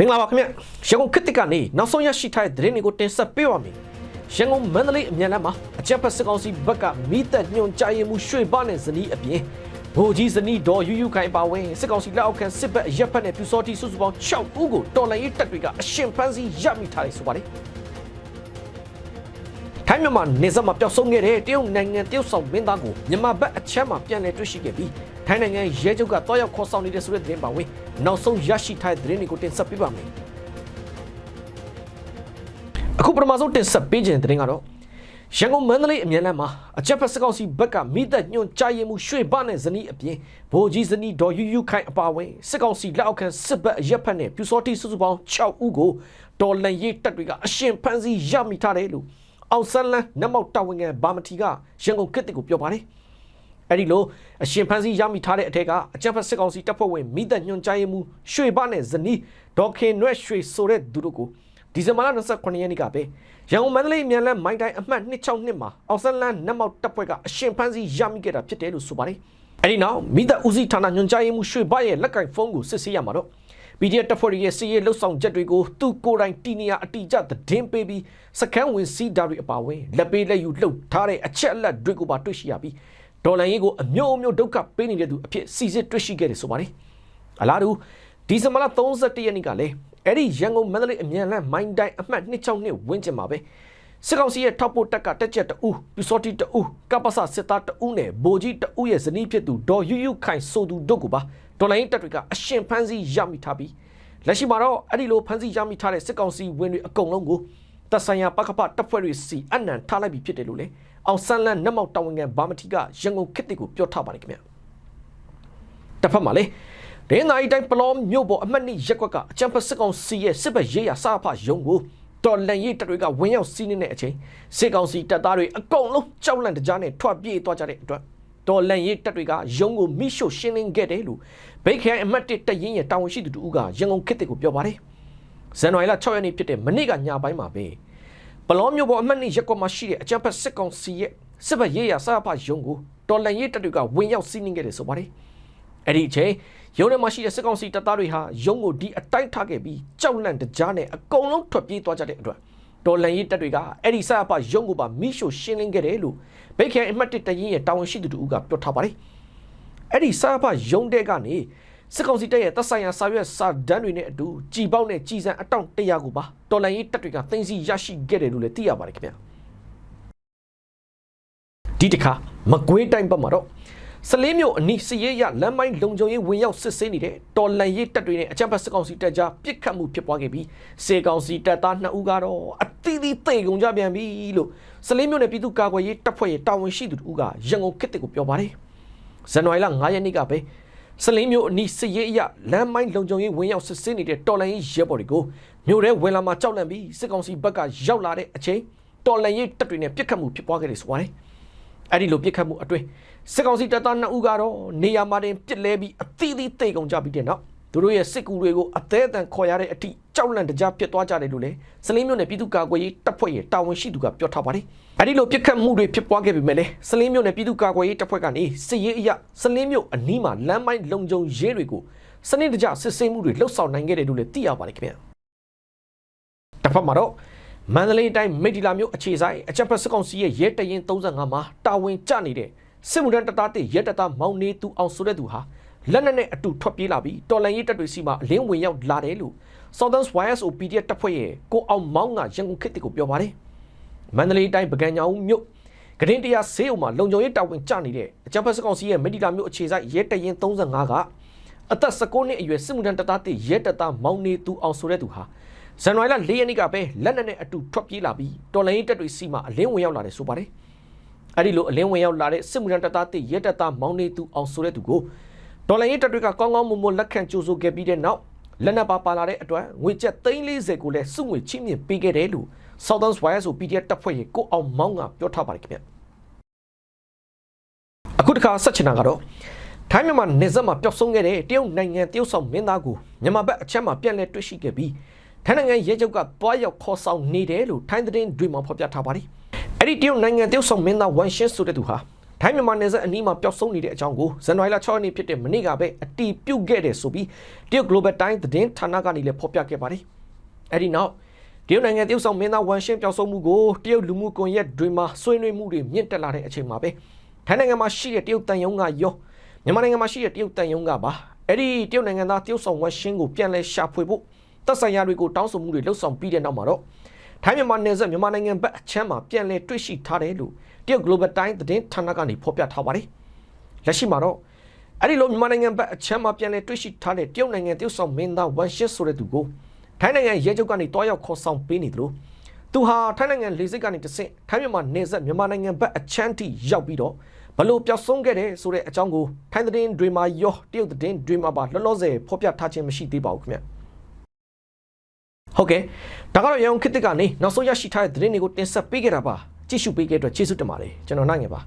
မင်္ဂလာပါခင်ဗျရန်ကုန်ခေတ်တစ်ကနေနောက်ဆုံးရရှိထားတဲ့သတင်းတွေကိုတင်ဆက်ပေးပါမယ်ရန်ကုန်မန္တလေးအမြန်လမ်းမှာအကြက်ဖက်စစ်ကောင်စီဘက်ကမိသက်ညွန်ကြားရင်မှုရွှေပနဲ့ဇနီးအပြင်ဗိုလ်ကြီးဇနီးဒေါ်ယူယူခိုင်ပါဝင်စစ်ကောင်စီလက်အောက်ခံစစ်ဘက်ရက်ဖက်နဲ့ပြူစောတိစုစုပေါင်း6ဦးကိုတော်လှန်ရေးတပ်တွေကအရှင်ဖမ်းဆီးရမိထားတယ်ဆိုပါတယ်ထိုင်းမြန်မာနေဆက်မှာပျောက်ဆုံးခဲ့တဲ့တရုတ်နိုင်ငံတရုတ်ဆောင်မင်းသားကိုမြန်မာဘက်အချမ်းမှာပြန်လည်တွေ့ရှိခဲ့ပြီး ထိုင်းနိုင်ငံရဲချုပ်ကတောက်ရောက်ခေါ်ဆောင်နေတဲ့ဆိုတဲ့သတင်းပါဝင်နောက်ဆုံးရရှိထားတဲ့သတင်းတွေကိုတင်ဆက်ပေးပါမယ်အခုပထမဆုံးတင်ဆက်ပေးခြင်းတဲ့သတင်းကတော့ရန်ကုန်မန္တလေးအမြန်လမ်းမှာအကြက်ဖက်စကောက်စီဘက်ကမိသက်ညွန့်ကြားရင်မှုရွှေပနဲ့ဇနီးအပြင်ဗိုလ်ကြီးဇနီးဒေါ်ယူယူခိုင်အပါအဝင်စစ်ကောင်စီလက်အောက်ခံစစ်ဘက်ရက်ဖက်နဲ့ပြူစောတိစုစုပေါင်း6ဦးကိုတော်လန်ရေးတပ်တွေကအရှင်ဖမ်းဆီးရမိထားတယ်လို့အောင်ဆန်းလန်းနတ်မောက်တာဝန်ခံဘာမတီကရန်ကုန်ကစ်တစ်ကိုပြောပါတယ် အဲ့ဒီလိုအရှင်ဖန်စီရမိထားတဲ့အထက်ကအကြံဖက်စစ်ကောင်စီတပ်ဖွဲ့ဝင်မိသက်ညွန်ကြားရေးမှုရွှေပနဲ့ဇနီးဒေါက်ခင်နွဲ့ရွှေဆိုတဲ့သူတို့ကိုဒီဇင်ဘာလ29ရက်နေ့ကပဲရန်ကုန်မန္တလေးမြန်လမ်းမိုင်းတိုင်းအမှတ်262မှာအောင်ဆန်းလန်းနတ်မောက်တပ်ဖွဲ့ကအရှင်ဖန်စီရမိခဲ့တာဖြစ်တယ်လို့ဆိုပါတယ်အဲ့ဒီနောက်မိသက်ဦးစီးဌာနညွန်ကြားရေးမှုရွှေပရဲ့လက်ကင်ဖုန်းကိုစစ်ဆေးရမှာတော့ PDF တပ်ဖွဲ့ရဲ့စီးရဲလှုပ်ဆောင်ချက်တွေကိုသူ့ကိုယ်တိုင်တီနီယာအတိအကျသတင်းပေးပြီးစကန်ဝင်စီးဓာတ်တွေအပါအဝင်လက်ပေးလက်ယူလှုပ်ထားတဲ့အချက်အလက်တွေကိုပါတွေ့ရှိရပြီး ဒေါ်လာရေးကိုအမျိုးအမျိုးဒုက္ခပေးနေတဲ့သူအဖြစ်စီစစ်တွေ့ရှိခဲ့တယ်ဆိုပါတယ်အလားတူဒီဇင်ဘာလ31ရက်နေ့ကလည်းအဲ့ဒီရန်ကုန်မန္တလေးအမြန်လမ်းမိုင်းတိုင်းအမှတ်262ဝင်းကျင်မှာပဲစစ်ကောင်စီရဲ့ထောက်ပို့တက်ကတက်ချက်တူပြူစောတိတူကပ္ပစစစ်သားတူနဲ့ဗိုလ်ကြီးတူရဲ့ဇနီးဖြစ်သူဒေါ်ယူယူခိုင်ဆိုသူတို့ကိုပါဒေါ်လာရေးတပ်တွေကအရှင်ဖမ်းဆီးရမိထားပြီးလက်ရှိမှာတော့အဲ့ဒီလိုဖမ်းဆီးရမိထားတဲ့စစ်ကောင်စီဝင်တွေအကုန်လုံးကို တပ်ဆိုင်ရာပကပတပ်ဖွဲ့တွေစီအနံထားလိုက်ပြီဖြစ်တယ်လို့လေအောင်ဆန်းလန်းနတ်မောက်တာဝန်ခံဘာမတီကရန်ကုန်ခေတ်တစ်ကိုပြောထားပါတယ်ခင်ဗျတစ်ဖက်မှာလေဒင်းနိုင်တိုင်းပလောမြို့ပေါ်အမှတ်နှစ်ရက်ကွက်ကအချမ်းဖက်စစ်ကောင်စီရဲ့စစ်ဘက်ရေးရစာဖရုံကိုတော်လန်ရေးတပ်တွေကဝင်ရောက်စီးနှင်းတဲ့အချိန်စစ်ကောင်စီတပ်သားတွေအကုန်လုံးကြောက်လန့်တကြားနဲ့ထွက်ပြေးသွားကြတဲ့အတွက်တော်လန်ရေးတပ်တွေကရုံးကိုမိရှို့ရှင်းလင်းခဲ့တယ်လို့ဗိတ်ခိုင်အမတ်တစ်တရင်ရဲ့တာဝန်ရှိသူတို့ကရန်ကုန်ခေတ်ကိုပြောပါတယ် ဇန်နဝါရီလ6ရက်နေ့ဖြစ်တဲ့မနေ့ကညပိုင်းမှာပဲပလောမျိုးပေါ်အမှတ်နှစ်ရက်ကွက်မှာရှိတဲ့အကြမ်းဖက်စစ်ကောင်စီရဲ့စစ်ဘက်ရေးရစာဖရုံးကိုတော်လန်ရေးတပ်တွေကဝင်ရောက်စီးနှင်းခဲ့တယ်ဆိုပါတယ်အဲ့ဒီအချိန်ရုံးထဲမှာရှိတဲ့စစ်ကောင်စီတပ်သားတွေဟာရုံးကိုဒီအတိုင်းထားခဲ့ပြီးကြောက်လန့်တကြားနဲ့အကုန်လုံးထွက်ပြေးသွားကြတဲ့အတွက်တော်လန်ရေးတပ်တွေကအဲ့ဒီဆရာပရုံးကိုပါမိရှို့ရှင်းလင်းခဲ့တယ်လို့ဗိတ်ခဲအမှတ်1တရင်ရဲ့တာဝန်ရှိသူတို့ကပြောထားပါတယ်အဲ့ဒီဆရာပရုံးတဲ့ကနေ စစ်ကောင်စီတပ်ရဲ့တပ်ဆိုင်ရာစာရွက်စာတမ်းတွေနဲ့အတူကြည်ပေါက်နဲ့ကြည်စံအတောင့်100ကိုပါတော်လန်ရေးတပ်တွေကသိမ်းဆည်းရရှိခဲ့တယ်လို့လည်းသိရပါတယ်ခင်ဗျာဒီတခါမကွေးတိုင်းဘက်မှာတော့စလင်းမြို့အနီးစည်ရရလမ်းမိုင်းလုံခြုံရေးဝင်ရောက်စစ်ဆေးနေတဲ့တော်လန်ရေးတပ်တွေနဲ့အကြမ်းဖက်စစ်ကောင်စီတပ်ကြားပစ်ခတ်မှုဖြစ်ပွားခဲ့ပြီးစေကောင်စီတပ်သား2ဦးကတော့အသီးသီးသေကုန်ကြပြန်ပြီလို့စလင်းမြို့နယ်ပြည်သူ့ကာကွယ်ရေးတပ်ဖွဲ့ရဲ့တာဝန်ရှိသူတို့ကရန်ကုန်ခေတ်တစ်ကိုပြောပါတယ်ဇန်နဝါရီလ9ရက်နေ့ကပဲ စလင်းမြို့အနီးစည်ရရလမ်းမိုင်းလုံခြုံရေးဝင်ရောက်စစ်ဆေးနေတဲ့တော်လန်ရေးရဲဘော်တွေကိုမြို့ထဲဝင်လာမှကြောက်လန့်ပြီးစစ်ကောင်စီဘက်ကရောက်လာတဲ့အချိန်တော်လန်ရေးတပ်တွေနဲ့ပစ်ခတ်မှုဖြစ်ပွားခဲ့တယ်ဆိုပါတယ်အဲ့ဒီလိုပြစ်ခတ်မှုအတွင်းစစ်ကောင်စီတပ်သား2ဦးကတော့နေရာမှာတင်ပြစ်လဲပြီးအသီးသီးတိတ်ကုန်ကြပြီးတဲ့နောက် သူတို့ရဲ့စစ်ကူတွေကိုအသေးအတန်ခေါ်ရတဲ့အထိကြောက်လန့်တကြားပြစ်သွားကြတယ်လို့လည်းစလင်းမြို့နယ်ပြည်သူ့ကာကွယ်ရေးတပ်ဖွဲ့ရဲ့တာဝန်ရှိသူကပြောထားပါတယ်။အဲဒီလိုပြစ်ခတ်မှုတွေဖြစ်ပွားခဲ့ပေမဲ့လည်းစလင်းမြို့နယ်ပြည်သူ့ကာကွယ်ရေးတပ်ဖွဲ့ကနေစစ်ရေးအရစလင်းမြို့အနီးမှာလမ်းမိုင်းလုံခြုံရေးတွေကိုစနစ်တကျစစ်ဆေးမှုတွေလှုပ်ဆောင်နိုင်ခဲ့တယ်လို့လည်းသိရပါတယ်ခင်ဗျာ။တစ်ဖက်မှာတော့မန္တလေးတိုင်းမိတ္တီလာမြို့အခြေဆိုင်အချက်ဖက်စစ်ကောင်စီရဲ့ရဲတရင်35မှာတာဝန်ကျနေတဲ့စစ်မှုထမ်းတပ်သားတစ်ရဲတပ်သားမောင်နေသူအောင်ဆိုတဲ့သူဟာ လက်နက်နဲ့အတူထွက်ပြေးလာပြီးတော်လန်ရေးတပ်တွေစီမှာအလင်းဝင်ရောက်လာတယ်လို့ Southern YSO PDF တပ်ဖွဲ့ရဲ့ကိုအောင်မောင်းကရန်ကုန်ခေတ်ကိုပြောပါတယ်မန္တလေးတိုင်းပကံညောင်မြို့ကရင်တရားဆေးအုံမှာလုံခြုံရေးတာဝန်ကျနေတဲ့အကြမ်းဖက်စစ်ကောင်စီရဲ့မိတ္တီလာမြို့အခြေဆိုင်ရဲတရင်35ကအသက်19နှစ်အရွယ်စစ်မှုထမ်းတပ်သားတစ်ရဲတပ်သားမောင်နေသူအောင်ဆိုတဲ့သူဟာဇန်နဝါရီလ၄ရက်နေ့ကပဲလက်နက်နဲ့အတူထွက်ပြေးလာပြီးတော်လိုင်းတပ်တွေစီမှာအလင်းဝင်ရောက်လာတယ်ဆိုပါတယ်။အဲဒီလိုအလင်းဝင်ရောက်လာတဲ့စစ်မှုထမ်းတပ်သားတစ်ရဲတပ်သားမောင်နေသူအောင်ဆိုတဲ့သူကို တော်လိုင်းတပ်တွေကကောင်းကောင်းမွန်မွန်လက်ခံကြိုးဆိုခဲ့ပြီးတဲ့နောက်လက်နက်ပါပါလာတဲ့အတွက်ငွေကျပ်340ကိုလည်းစုငွေချင်းမြင့်ပေးခဲ့တယ်လို့ Southern Wire ဆို PDF တပ်ဖွဲ့ရဲ့ကိုအောင်မောင်းကပြောထားပါတယ်ခင်ဗျ။အခုတစ်ခါဆက်ချင်တာကတော့ထိုင်းမြန်မာနေဆက်မှာပျောက်ဆုံးခဲ့တဲ့တရုတ်နိုင်ငံတရုတ်ဆောင်မင်းသားကိုမြန်မာဘက်အချက်မှာပြန်လည်တွေ့ရှိခဲ့ပြီးထိုင်းနိုင်ငံရဲချုပ်ကတွားရောက်ခေါ်ဆောင်နေတယ်လို့ထိုင်းသတင်းတွေမှာဖော်ပြထားပါတယ်။အဲ့ဒီတရုတ်နိုင်ငံတရုတ်ဆောင်မင်းသားဝမ်ရှင်းဆိုတဲ့သူဟာ ထိုင်းမြန်မာနယ်စပ်အနီးမှာပျောက်ဆုံးနေတဲ့အကြောင်းကိုဇန်နဝါရီလ6ရက်နေ့ဖြစ်တဲ့မနေ့ကပဲအတီးပြုတ်ခဲ့တယ်ဆိုပြီးတရုတ် Global Time သတင်းဌာနကနေလည်းဖော်ပြခဲ့ပါတယ်အဲ့ဒီနောက်တရုတ်နိုင်ငံတရုတ်ဆောင်မင်းသားဝမ်ရှင်းပျောက်ဆုံးမှုကိုတရုတ်လူမှုကွန်ရက်တွေမှာဆွေးနွေးမှုတွေမြင့်တက်လာတဲ့အချိန်မှာပဲထိုင်းနိုင်ငံမှာရှိတဲ့တရုတ်တန်ယုံကရောမြန်မာနိုင်ငံမှာရှိတဲ့တရုတ်တန်ယုံကပါအဲ့ဒီတရုတ်နိုင်ငံသားတရုတ်ဆောင်ဝမ်ရှင်းကိုပြန်လဲရှာဖွေဖို့တပ်ဆိုင်ရာတွေကိုတောင်းဆိုမှုတွေလှုပ်ဆောင်ပြီးတဲ့နောက်မှာတော့ထိုင်းမြန်မာနယ်စပ်မြန်မာနိုင်ငံဘက်အချမ်းမှာပြန်လဲတွေ့ရှိထားတယ်လို့ တရုတ် Global Time သတင်းဌာနကနေဖော်ပြထားပါတယ်လက်ရှိမှာတော့အဲ့ဒီလိုမြန်မာနိုင်ငံဘက်အချမ်းမှာပြန်လဲတွေ့ရှိထားတဲ့တရုတ်နိုင်ငံတရုတ်ဆောင်မင်းသားဝမ်ရှင်းဆိုတဲ့သူကိုထိုင်းနိုင်ငံရဲချုပ်ကနေတွားရောက်ခေါ်ဆောင်ပေးနေသလိုသူဟာထိုင်းနိုင်ငံလေဆိပ်ကနေတဆင့်ထိုင်းမြန်မာနေဆက်မြန်မာနိုင်ငံဘက်အချမ်းထိရောက်ပြီးတော့ဘလို့ပျောက်ဆုံးခဲ့တယ်ဆိုတဲ့အကြောင်းကိုထိုင်းသတင်းတွေမှာရောတရုတ်သတင်းတွေမှာပါလောလောဆယ်ဖော်ပြထားခြင်းမရှိသေးပါဘူးခင်ဗျဟုတ်ကဲ့ဒါကတော့ရန်ကုန်ခေတ်သစ်ကနေနောက်ဆုံးရရှိထားတဲ့သတင်းတွေကိုတင်ဆက်ပေးခဲ့တာပါ ကြည့်ရှုပေးခဲ့တဲ့အတွက်ကျေးဇူးတင်ပါတယ်ကျွန်တော်နိုင်ငယ်ပါ